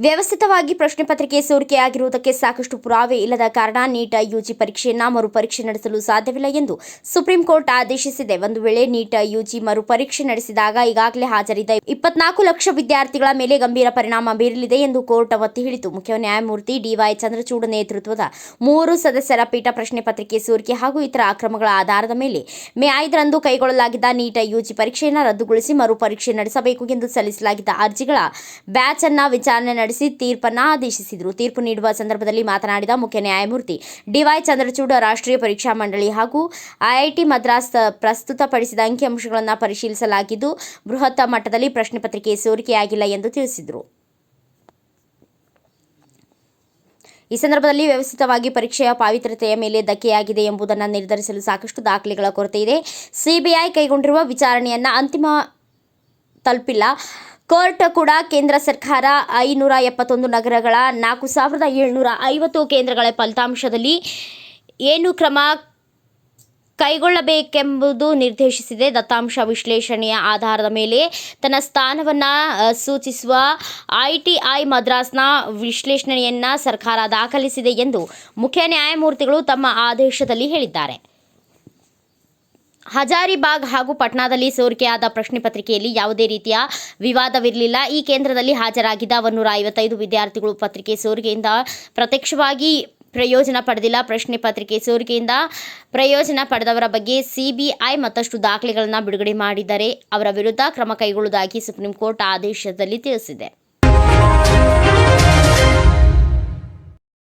ವ್ಯವಸ್ಥಿತವಾಗಿ ಪ್ರಶ್ನೆ ಪತ್ರಿಕೆ ಸೋರಿಕೆಯಾಗಿರುವುದಕ್ಕೆ ಸಾಕಷ್ಟು ಪುರಾವೆ ಇಲ್ಲದ ಕಾರಣ ನೀಟ್ ಯುಜಿ ಪರೀಕ್ಷೆಯನ್ನ ಮರುಪರೀಕ್ಷೆ ನಡೆಸಲು ಸಾಧ್ಯವಿಲ್ಲ ಎಂದು ಸುಪ್ರೀಂ ಕೋರ್ಟ್ ಆದೇಶಿಸಿದೆ. ಒಂದು ವೇಳೆ ನೀಟ್ ಯುಜಿ ಮರುಪರೀಕ್ಷೆ ನಡೆಸಿದಾಗ ಈಗಾಗಲೇ ಹಾಜರಿದ್ದ ಇಪ್ಪತ್ನಾಲ್ಕು ಲಕ್ಷ ವಿದ್ಯಾರ್ಥಿಗಳ ಮೇಲೆ ಗಂಭೀರ ಪರಿಣಾಮ ಬೀರಲಿದೆ ಎಂದು ಕೋರ್ಟ್ ಒತ್ತಿ ಹೇಳಿತು. ಮುಖ್ಯ ನ್ಯಾಯಮೂರ್ತಿ ಡಿವೈ ಚಂದ್ರಚೂಡ್ ನೇತೃತ್ವದ ಮೂರು ಸದಸ್ಯರ ಪೀಠ ಪ್ರಶ್ನೆ ಪತ್ರಿಕೆ ಸೋರಿಕೆ ಹಾಗೂ ಇತರ ಅಕ್ರಮಗಳ ಆಧಾರದ ಮೇಲೆ ಮೇ ಐದರಂದು ಕೈಗೊಳ್ಳಲಾಗಿದ್ದ ನೀಟ್ ಯುಜಿ ಪರೀಕ್ಷೆಯನ್ನು ರದ್ದುಗೊಳಿಸಿ ಮರುಪರೀಕ್ಷೆ ನಡೆಸಬೇಕು ಎಂದು ಸಲ್ಲಿಸಲಾಗಿದ್ದ ಅರ್ಜಿಗಳ ಬ್ಯಾಚ್ ಅನ್ನ ವಿಚಾರಣೆ ನಡೆಸಿ ತೀರ್ಪನ್ನ ಆದೇಶಿಸಿದರು. ತೀರ್ಪು ನೀಡುವ ಸಂದರ್ಭದಲ್ಲಿ ಮಾತನಾಡಿದ ಮುಖ್ಯ ನ್ಯಾಯಮೂರ್ತಿ ಡಿವೈ ಚಂದ್ರಚೂಡ್ ರಾಷ್ಟ್ರೀಯ ಪರೀಕ್ಷಾ ಮಂಡಳಿ ಹಾಗೂ ಐಐಟಿ ಮದ್ರಾಸ್ ಪ್ರಸ್ತುತಪಡಿಸಿದ ಅಂಕಿಅಂಶಗಳನ್ನು ಪರಿಶೀಲಿಸಲಾಗಿದ್ದು, ಬೃಹತ್ ಮಟ್ಟದಲ್ಲಿ ಪ್ರಶ್ನೆ ಪತ್ರಿಕೆ ಸೋರಿಕೆಯಾಗಿಲ್ಲ ಎಂದು ತಿಳಿಸಿದರು. ಈ ಸಂದರ್ಭದಲ್ಲಿ ವ್ಯವಸ್ಥಿತವಾಗಿ ಪರೀಕ್ಷೆಯ ಪಾವಿತ್ರತೆಯ ಮೇಲೆ ಧಕ್ಕೆಯಾಗಿದೆ ಎಂಬುದನ್ನು ನಿರ್ಧರಿಸಲು ಸಾಕಷ್ಟು ದಾಖಲೆಗಳ ಕೊರತೆ ಇದೆ. ಸಿಬಿಐ ಕೈಗೊಂಡಿರುವ ವಿಚಾರಣೆಯನ್ನ ಅಂತಿಮ ತಲುಪಿಲ್ಲ. ಕೋರ್ಟ್ ಕೂಡ ಕೇಂದ್ರ ಸರ್ಕಾರ ಐನೂರ ಎಪ್ಪತ್ತೊಂದು ನಗರಗಳ ನಾಲ್ಕು ಸಾವಿರದ ಏಳ್ನೂರ ಐವತ್ತು ಕೇಂದ್ರಗಳ ಫಲಿತಾಂಶದಲ್ಲಿ ಏನು ಕ್ರಮ ಕೈಗೊಳ್ಳಬೇಕೆಂಬುದು ನಿರ್ದೇಶಿಸಿದೆ. ದತ್ತಾಂಶ ವಿಶ್ಲೇಷಣೆಯ ಆಧಾರದ ಮೇಲೆ ತನ್ನ ಸ್ಥಾನವನ್ನು ಸೂಚಿಸುವ ಐಟಿಐ ಮದ್ರಾಸ್ನ ವಿಶ್ಲೇಷಣೆಯನ್ನು ಸರ್ಕಾರ ದಾಖಲಿಸಿದೆ ಎಂದು ಮುಖ್ಯ ನ್ಯಾಯಮೂರ್ತಿಗಳು ತಮ್ಮ ಆದೇಶದಲ್ಲಿ ಹೇಳಿದ್ದಾರೆ. ಹಜಾರಿಬಾಗ್ ಹಾಗೂ ಪಟ್ನಾದಲ್ಲಿ ಸೋರಿಕೆಯಾದ ಪ್ರಶ್ನೆ ಪತ್ರಿಕೆಯಲ್ಲಿ ಯಾವುದೇ ರೀತಿಯ ವಿವಾದವಿರಲಿಲ್ಲ. ಈ ಕೇಂದ್ರದಲ್ಲಿ ಹಾಜರಾಗಿದ್ದ ಒಂದು ಐವತ್ತೈದು ವಿದ್ಯಾರ್ಥಿಗಳು ಪತ್ರಿಕೆ ಸೋರಿಕೆಯಿಂದ ಪ್ರತ್ಯಕ್ಷವಾಗಿ ಪ್ರಯೋಜನ ಪಡೆದಿಲ್ಲ. ಪ್ರಶ್ನೆ ಪತ್ರಿಕೆ ಸೋರಿಕೆಯಿಂದ ಪ್ರಯೋಜನ ಪಡೆದವರ ಬಗ್ಗೆ ಸಿಬಿಐ ಮತ್ತಷ್ಟು ದಾಖಲೆಗಳನ್ನು ಬಿಡುಗಡೆ ಮಾಡಿದರೆ ಅವರ ವಿರುದ್ಧ ಕ್ರಮ ಕೈಗೊಳ್ಳುವುದಾಗಿ ಸುಪ್ರೀಂ ಕೋರ್ಟ್ ಆದೇಶದಲ್ಲಿ ತಿಳಿಸಿದೆ.